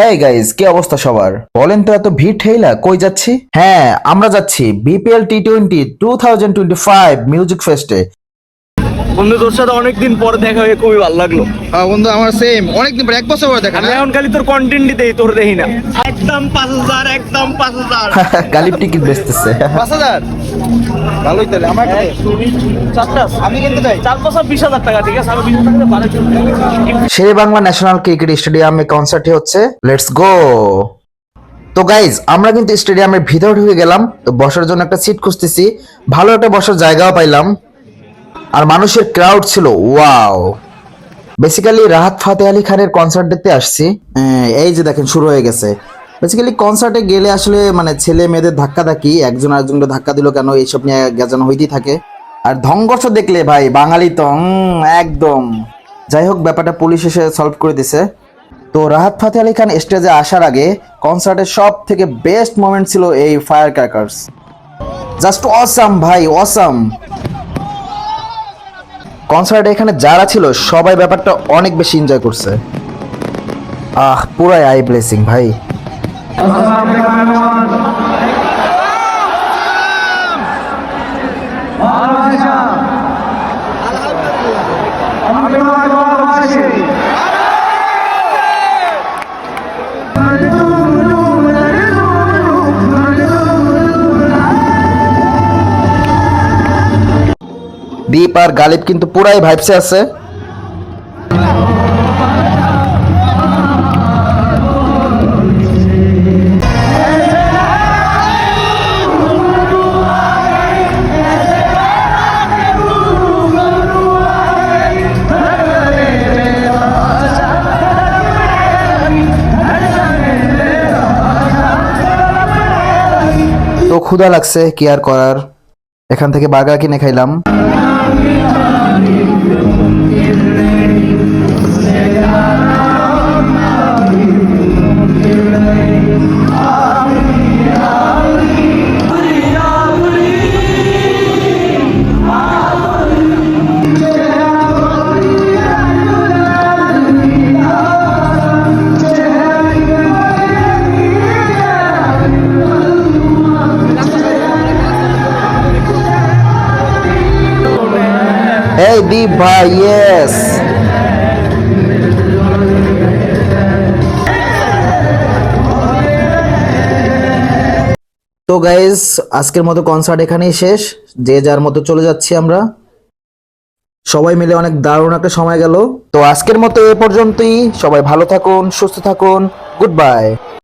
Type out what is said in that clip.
হ্যাঁ গাইজ কি অবস্থা সবার? বলেন তো এত ভিড় ঠেলা কই যাচ্ছি? হ্যাঁ আমরা যাচ্ছি BPL T twenty two thousand twenty five music ফেস্টে বন্ধু তোর সাথে অনেকদিন পর দেখা হয়ে খুবই ভালো লাগল। হ্যাঁ বন্ধু আমার সেম অনেকদিন পর এক বছর পরে দেখা আমি না? এখন খালি তোর কন্টেন্ট দিতেই তোর দেখি না। একদম পাঁচ হাজার একদম পাঁচ হাজার। গালিব টিকিট বেচতেছে। পাঁচ হাজার? ভালোই তাহলে আমার চারটা আমি কিন্তু চাই চার বছর বিশ হাজার টাকা ঠিক আছে? আমি বিশ হাজার টাকা শেরে বাংলা ন্যাশনাল ক্রিকেট স্টেডিয়ামে কনসার্টটি হচ্ছে। লেটস গো তো গাইজ আমরা কিন্তু স্টেডিয়ামের ভিতরে ঢুকে গেলাম। তো বসার জন্য একটা সিট খুঁজতেছি। ভালো একটা বসার জায়গাও পাইলাম। আর মানুষের ক্রাউড ছিল ওয়াও বেসিক্যালি রাহাত ফাতে আলী খানের কনসার্ট দেখতে আসছি। এই যে দেখেন, শুরু হয়ে গেছে। বেসিক্যালি কনসার্টে গেলে আসলে মানে ছেলে মেয়েদের ধাক্কা ধাক্কি একজন আরেকজনকে ধাক্কা দিল কেন, এইসব নিয়ে গেজানো হইতেই থাকে। আর ধংঘর্ষ দেখলে ভাই, বাঙালি তো একদম। যাই হোক, ব্যাপারটা পুলিশ এসে সলভ করে দিছে। তো রাহাত ফাতে আলী খান স্টেজে আসার আগে কনসার্টের সব থেকে বেস্ট মোমেন্ট ছিল এই ফায়ার ক্র্যাকার্স জাস্ট অসাম ভাই অসাম কনসার্টে এখানে যারা ছিল, সবাই ব্যাপারটা অনেক বেশি এনজয় করছে। আহ, পুরাই আই ব্লেসিং ভাই। দীপ আর গালিব কিন্তু পুরাই ভাইবসে আছে। তো ক্ষুধা লাগছে কি আর করার। এখান থেকে বার্গার কিনে খাইলাম। Thank you. এই দীপ ভাই ইয়েস তো গাইজ আজকের মতো কনসার্ট এখানেই শেষ। যে যার মতো চলে যাচ্ছি আমরা। সবাই মিলে অনেক দারুণ একটা সময় গেল। তো আজকের মতো এ পর্যন্তই। সবাই ভালো থাকুন, সুস্থ থাকুন। Good bye